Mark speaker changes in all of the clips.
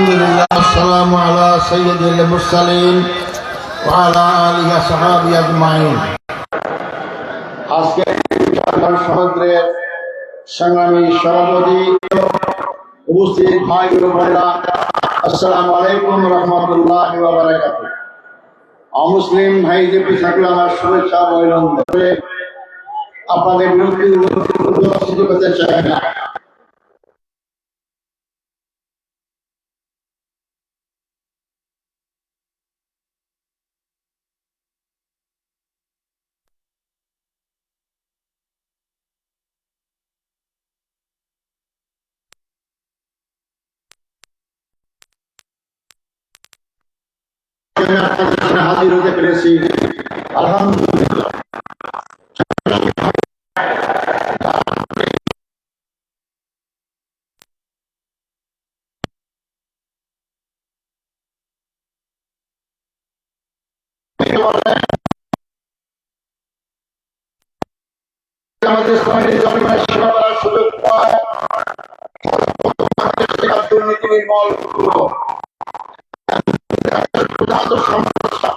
Speaker 1: আলহামদুলিল্লাহ আসসালামু আলা সৈয়দুল মুরসালিন ওয়ালা আলিহি সাহাবি আজমাইন। আজকে সমুদ্রের আপনাদের আপনাদের হাজির হতে পেরেছি আলহামদুলিল্লাহ। নির্মল প্রধানত সমস্যা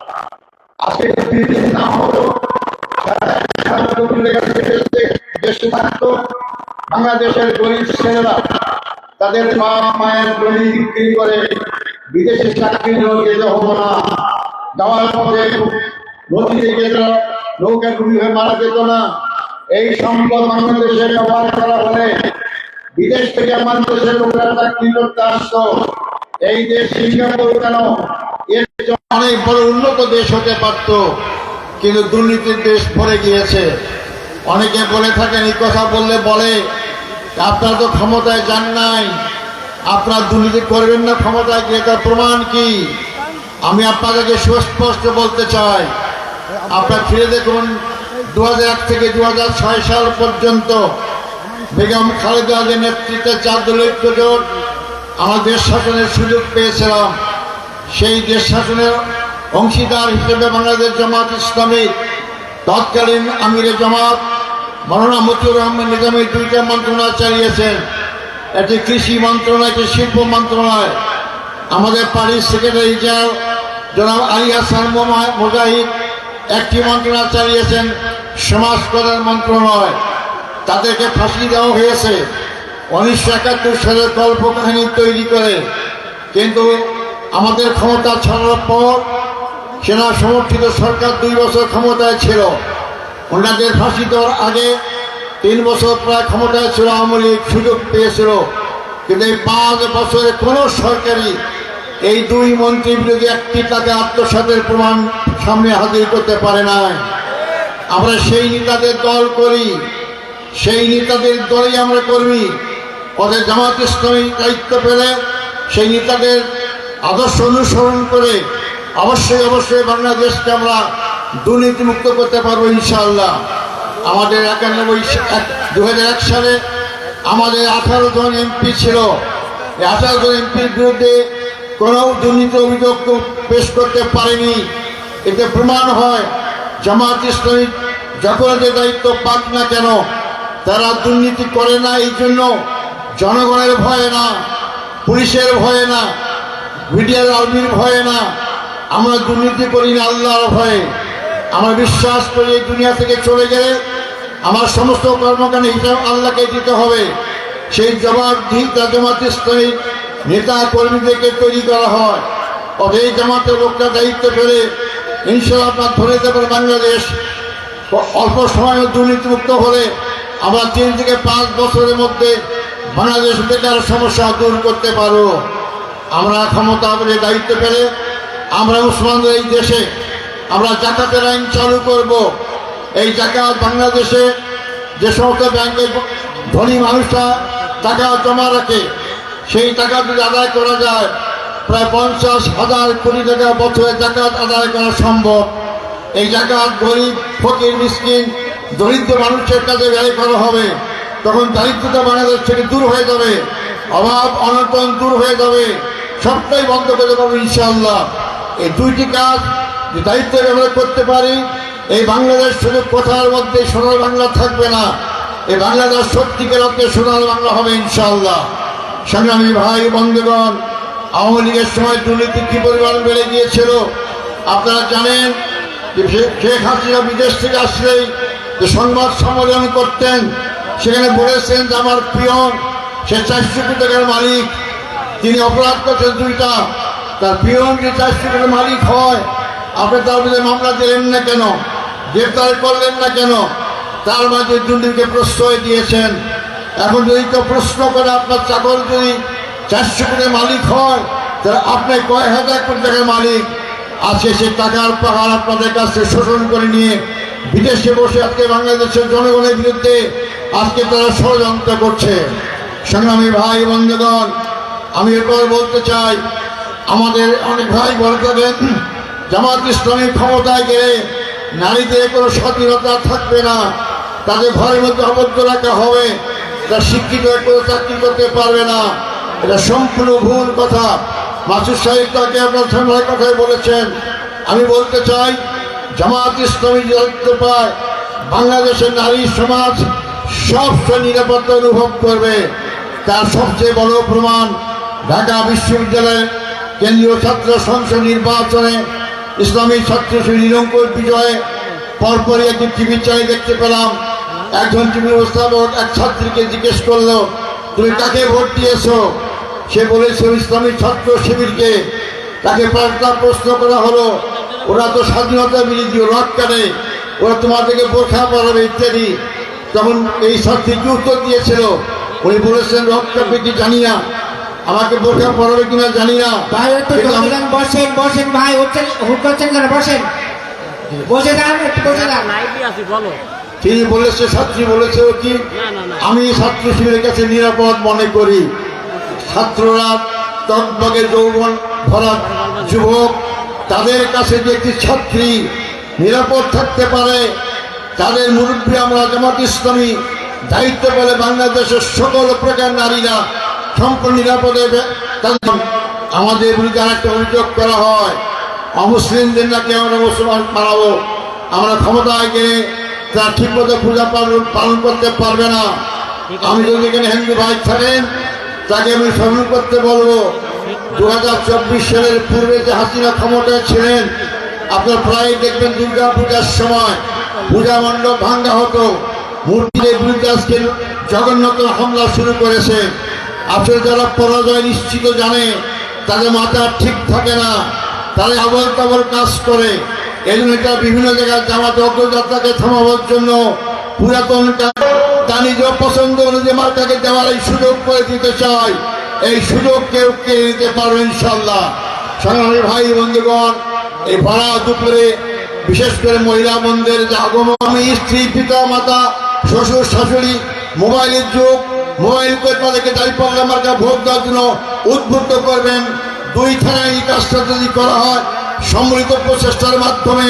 Speaker 1: আজকে পৃথিবীর নাম হলো বাংলাদেশের গরিব ছেলেরা, তাদের মা, মায়ের জমি বিক্রি করে বিদেশে চাকরি যেতে হতো না। যাওয়ার পথে নদীতে যেত, নৌকা ডুবি হয়ে মারা যেত না। এই সম্পদ বাংলাদেশে ব্যবহার করা হলে বিদেশ থেকে বাংলাদেশের লোকেরা চাকরি করতে আসতো। এই দেশ সিঙ্গাপুর কেন এর অনেক বড় উন্নত দেশ হতে পারত, কিন্তু দুর্নীতির দেশ ভরে গিয়েছে। অনেকে বলে থাকেন, এই কথা বললে বলে, আপনার তো ক্ষমতায় যান নাই, আপনার দুর্নীতি করবেন না, ক্ষমতায় গিয়ে তার প্রমাণ কি? আমি আপনাদেরকে সুস্পষ্ট বলতে চাই, আপনার ফিরে দেখুন দু হাজার এক থেকে দু হাজার ছয় সাল পর্যন্ত বেগম খালেদা নেতৃত্বে চার দলীয় জোট আমার দেশ শাসনের সুযোগ পেয়েছিলাম। সেই দেশ শাসনের অংশীদার হিসেবে বাংলাদেশ জামাত ইসলামী তৎকালীন আমিরে জামাত মৌলানা মতিউর রহমান নিজামী দুইটা মন্ত্রণালয় চালিয়েছেন। একটি কৃষি মন্ত্রণালয় একটি শিল্প মন্ত্রণালয়। আমাদের পার্টির সেক্রেটারি জেনারেল জনাব আলী হাসান মুজাহিদ একটি মন্ত্রণালয় চালিয়েছেন, সমাজ কল্যাণ মন্ত্রণালয়। তাদেরকে ফাঁসি দেওয়া হয়েছে। উনিশশো একাত্তর সালের কল্পকাহিনী তৈরি করে। কিন্তু আমাদের ক্ষমতা ছাড়ার পর সেনা সমর্থিত সরকার দুই বছর ক্ষমতায় ছিল। ওনাদের ফাঁসি দেওয়ার আগে তিন বছর প্রায় ক্ষমতায় ছিল, আওয়ামী লীগ সুযোগ পেয়েছিল। কিন্তু এই পাঁচ বছরে কোনো সরকারি এই দুই মন্ত্রী বিরোধী একটি তাকে আত্মসাতের প্রমাণ সামনে হাজির করতে পারে নাই। আমরা সেই নেতাদের দল করি, সেই নেতাদের দলেই আমরা কর্মী। পরে জামাত ইসলামী দায়িত্ব পেলে সেই নেতাদের আদর্শ অনুসরণ করে অবশ্যই অবশ্যই বাংলাদেশকে আমরা দুর্নীতিমুক্ত করতে পারব ইনশাআল্লাহ। আমাদের একানব্বই দু হাজার এক সালে আমাদের আঠারো জন এমপি ছিল। এই আঠারো জন এমপির বিরুদ্ধে কোনো দুর্নীতি অভিযোগ পেশ করতে পারেনি। এতে প্রমাণ হয়, জামাত ইসলামী যখন যে দায়িত্ব পাক না কেন, তারা দুর্নীতি করে না এই জন্য জনগণের ভয়ে না, পুলিশের ভয়ে না মিডিয়ার আর্মির ভয়ে না। আমরা দুর্নীতি করি না আল্লাহর ভয়ে। আমরা বিশ্বাস করি এই দুনিয়া থেকে চলে গেলে আমার সমস্ত কর্মকাণ্ড হিসাব আল্লাহকে দিতে হবে। সেই জবাবদিহিতা জামাত ইসলামী নেতা কর্মীদেরকে তৈরি করা হয়। তবে এই জামাতের লোকটা দায়িত্ব পেলে ইনশাল্লাহ আপনার ধরে দেবেন বাংলাদেশ। অল্প সময়ে দুর্নীতিমুক্ত হলে আমরা তিন থেকে পাঁচ বছরের মধ্যে বাংলাদেশ বেকার সমস্যা দূর করতে পারব। আমরা ক্ষমতা আমাদের দায়িত্ব পেলে আমরা মুসলমানদের এই দেশে আমরা জাকাতের আইন চালু করব। এই জাকাত বাংলাদেশে যে সমস্ত ব্যাংকের ধনী মানুষরা টাকা জমা রাখে, সেই টাকা যদি আদায় করা যায়, প্রায় পঞ্চাশ হাজার কোটি টাকা বছরে জাকাত আদায় করা সম্ভব। এই জাকাত গরিব, ফকির, মিসকিন, দরিদ্র মানুষের কাছে ব্যয় করা হবে। তখন দারিদ্রতা বাংলাদেশ থেকে দূর হয়ে যাবে, অভাব, অনটন দূর হয়ে যাবে। সবটাই বন্ধ করে পারব ইনশাআল্লাহ। এই দুইটি কাজ যে দায়িত্ব আমরা করতে পারি, এই বাংলাদেশ শুধু কথার মধ্যে সোনার বাংলা থাকবে না, এই বাংলাদেশ সত্যিকার অর্থে সোনার বাংলা হবে ইনশাআল্লাহ। সংগ্রামী ভাই, বন্ধুগণ, আওয়ামী লীগের সময় দুর্নীতি কি পরিমাণ বেড়ে গিয়েছিল আপনারা জানেন যে শেখ হাসিনা বিদেশ থেকে আসলেই যে সংবাদ সম্মেলন করতেন, সেখানে বলেছেন যে আমার প্রিয় সে চারশো কোটি টাকার মালিক তিনি অপরাধ করছেন দুইটা। তার পিয়ন যে চারশো কোটি মালিক হয়। আপনি তার বিরুদ্ধে মামলা দিলেন না কেন? গ্রেফতার করলেন না কেন? তার মাঝে দুর্নীতিকে প্রশ্রয় দিয়েছেন। এখন যদি কেউ প্রশ্ন করে, আপনার চাকর যদি চারশো কোটি মালিক হয়, তাহলে আপনি কয় হাজার কোটি টাকার মালিক? আজকে সে টাকার পাহাড় আপনাদের কাছে শোষণ করে নিয়ে বিদেশে বসে আজকে বাংলাদেশের জনগণের বিরুদ্ধে আজকে তারা ষড়যন্ত্র করছে। সংগ্রামী ভাই বন্ধুগণ আমি এরপর বলতে চাই, আমাদের অনেক ভাই বলে থাকেন, জামাত ইসলামী ক্ষমতায় গেলে নারীদের কোনো স্বাধীনতা থাকবে না, তাদের ঘরের মধ্যে আবদ্ধ রাখা হবে, তারা শিক্ষিত কোনো চাকরি করতে পারবে না। এটা সম্পূর্ণ ভুল কথা। মাসুদ সাহেব তাকে আপনার সামনে কথাই বলেছেন। আমি বলতে চাই, জামাত ইসলামী দায়িত্ব পায়, বাংলাদেশের নারী সমাজ সবসময় নিরাপত্তা অনুভব করবে। তার সবচেয়ে বড় প্রমাণ ঢাকা বিশ্ববিদ্যালয়ের কেন্দ্রীয় ছাত্র সংসদ নির্বাচনে ইসলামী ছাত্র নিরঙ্কুশ বিজয়ে পরপরই একটি টিভি চ্যানেল দেখতে পেলাম। একজন টিভি উপস্থাপক, এক ছাত্রীকে জিজ্ঞেস করল, তুমি কাকে ভোট দিয়েছ? সে বলেছে, ইসলামী ছাত্র শিবিরকে। তাকে পাল্টা প্রশ্ন করা হলো, ওরা তো স্বাধীনতা বিরোধী রক কাটে, ওরা তোমাদেরকে বোরখা পড়াবে ইত্যাদি। তখন এই ছাত্রী কি উত্তর দিয়েছিল? উনি বলেছেন রক কাটবে কি জানি না। আমাকে বোরখা পড়াবে কিনা জানি না।
Speaker 2: ভাই একটু বসেন বসেন ভাই উঠছেন হুট করছেন কেন? বসেন। বসে যান একটু বসে যান
Speaker 3: লাইভে বলো
Speaker 1: তিনি বলেছে ছাত্রী বলেছে ও কি?
Speaker 3: না না না।
Speaker 1: আমি ছাত্র শিবিরের কাছে নিরাপদ মনে করি। ছাত্ররা টকবগে যৌবন ভরা যুবক তাদের কাছে যে একটি ছাত্রী নিরাপদ থাকতে পারে তাদের মুরব্বী আমরা জামাত ইসলামী দায়িত্ব পেলে বাংলাদেশের সকল প্রকার নারীরা সম্পূর্ণ নিরাপদে আমাদের বিরুদ্ধে আরেকটা অভিযোগ করা হয়। অমুসলিমদের নাকি আমরা মুসলমান বানাবো আমরা ক্ষমতায় গেলে তারা ঠিকমতো পূজা পালন পালন করতে পারবে না। আমি যদি এখানে হিন্দু ভাই থাকেন, তাকে আমি স্মরণ করতে বলব। দু হাজার চব্বিশ সালের পূর্বে যে হাসিনা ক্ষমতায় ছিলেন, আপনার প্রায় দেখবেন দুর্গা পূজার সময় পূজা মণ্ডপ ভাঙ্গা হতো। মূর্তির বিরুদ্ধে আজকে জগন্নাথ হামলা শুরু করেছে। আসলে যারা পরাজয় নিশ্চিত জানে, তাদের মাথা ঠিক থাকে না, তারা আবল তাবল কাজ করে। এই জন্য এটা বিভিন্ন জায়গায় জামাত অগ্রযাত্রাকে থামাবার জন্য পুরাতনটা তা নিজ পছন্দ অনুযায়ী মার্কাকে দেওয়ার এই সুযোগ করে দিতে চাই। এই সুযোগ কেউ কে নিতে পারবে ইনশাল্লাহ সংগ্রামী ভাই, বন্ধুগণ, এই ভাড়া দুপুরে, বিশেষ করে মহিলা বন্ধের যে আগমন স্ত্রী, পিতা, মাতা, শ্বশুর, শাশুড়ি, মোবাইলের যুগ মোবাইল করে তাদেরকে দাঁড়িয়ে মার্কা ভোট দেওয়ার জন্য উদ্বুদ্ধ করবেন। দুই থানায় এই কাজটা যদি করা হয় সম্মিলিত প্রচেষ্টার মাধ্যমে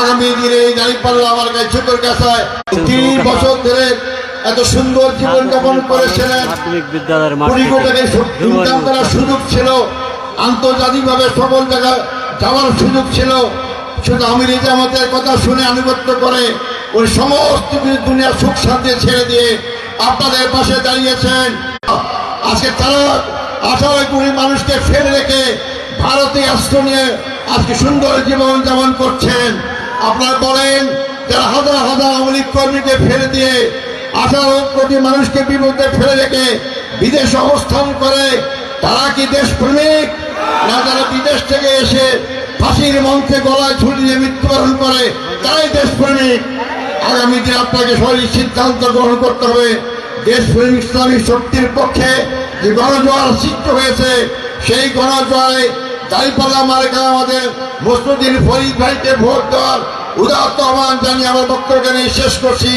Speaker 1: আগামী দিনে এই দাঁড়িপাল্লা আমার কাছে ছোটর কাছায় তিন বছর ধরে এত সুন্দর জীবন যাপন করেছিলেন। কুড়ি ইনকাম করার সুযোগ ছিল। আন্তর্জাতিকভাবে সবল জায়গা যাওয়ার সুযোগ ছিল। শুধু আমির জামাতের কথা শুনে আনুগত্য করে ওই সমস্ত কিছু দুনিয়ার সুখ শান্তি ছেড়ে দিয়ে আপনাদের পাশে দাঁড়িয়েছেন। আজকে তারা আঠারো কোটি মানুষকে ফেলে রেখে ভারতে আশ্রয় নিয়ে আজকে সুন্দর জীবন যাপন করছেন। আপনারা বলেন, যারা হাজার হাজার আওয়ামী কর্মীকে ফেলে দিয়ে আঠারো কোটি মানুষকে বিপদে ফেলে রেখে বিদেশ অবস্থান করে, তারা কি দেশপ্রেমিক? না যারা বিদেশ থেকে এসে ফাঁসির মঞ্চে গলায় দিয়ে মৃত্যুবরণ করে, তারাই দেশপ্রেমিক। আগামী দিনে আপনাকে সঠিক সিদ্ধান্ত গ্রহণ করতে হবে। দেশপ্রেমিক ইসলামী শক্তির পক্ষে যে গণজোয়ার সৃষ্টি হয়েছে, সেই গণজোয়ারে দাঁড়িপাল্লা মার্কা আমাদের মুসলিম ফরিদ ভাইকে ভোট দেওয়ার উদাত্ত আহ্বান জানিয়ে আমার বক্তব্য নিয়ে শেষ করছি।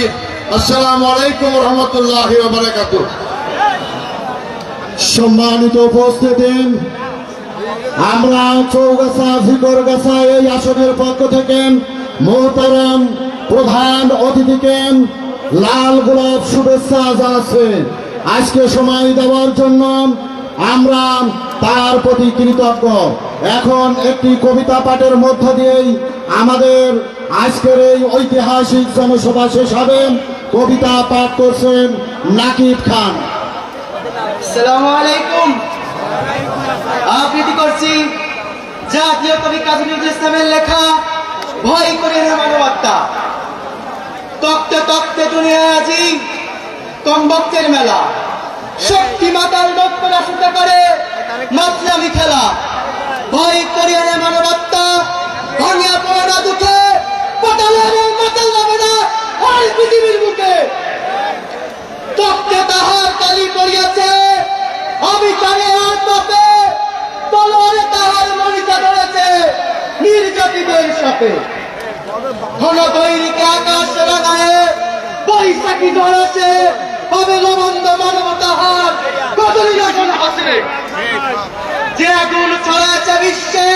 Speaker 1: আসসালামু আলাইকুম রহমতুল্লাহ বারাকাতু
Speaker 4: সম্মানিত উপস্থিতি, আমরা চৌগাছা ফিকরগাছা এই আসনের পক্ষ থেকে মোহতারাম প্রধান অতিথিকে লাল গোলাপ শুভেচ্ছা জানাচ্ছে। আজকে সময় দেওয়ার জন্য আমরা তার প্রতি কৃতজ্ঞ। এখন একটি কবিতা পাঠের মধ্য দিয়েই আমাদের আজকের এই ঐতিহাসিক জনসভা শেষ হবে। কবিতা পাঠ করছেন নাকিব খান।
Speaker 5: আবৃত্তি
Speaker 3: জাতীয় কবি কাজী নজরুল ইসলামের লেখা ভয় করে মানবতা তক্তে তক্তে দুনিয়া আজি কমবক্তের মেলা। শক্তি মাতাল দক্ষ রাসিত করে মাতলামি খেলা। ভয় করিয়া না মানবতা, ভাঙিয়া পড়ে দুঃখে, পটালে এবং মাতাল নামে না পৃথিবীর বুকে। তক্তে তাহার কালি পড়িয়াছে, আমি চারে আর তপে তলোয়ারে তাহার মনিকা ধরেছে নির্যাতিতের সাথে। ঘন দৈনিকে আকাশ রাঙায়? বৈশাখী ধরেছে পাবে লবন্দ মানবতা হাত কদলি রাজন হাসে যে আগুন ছড়াচ্ছে বিশ্বে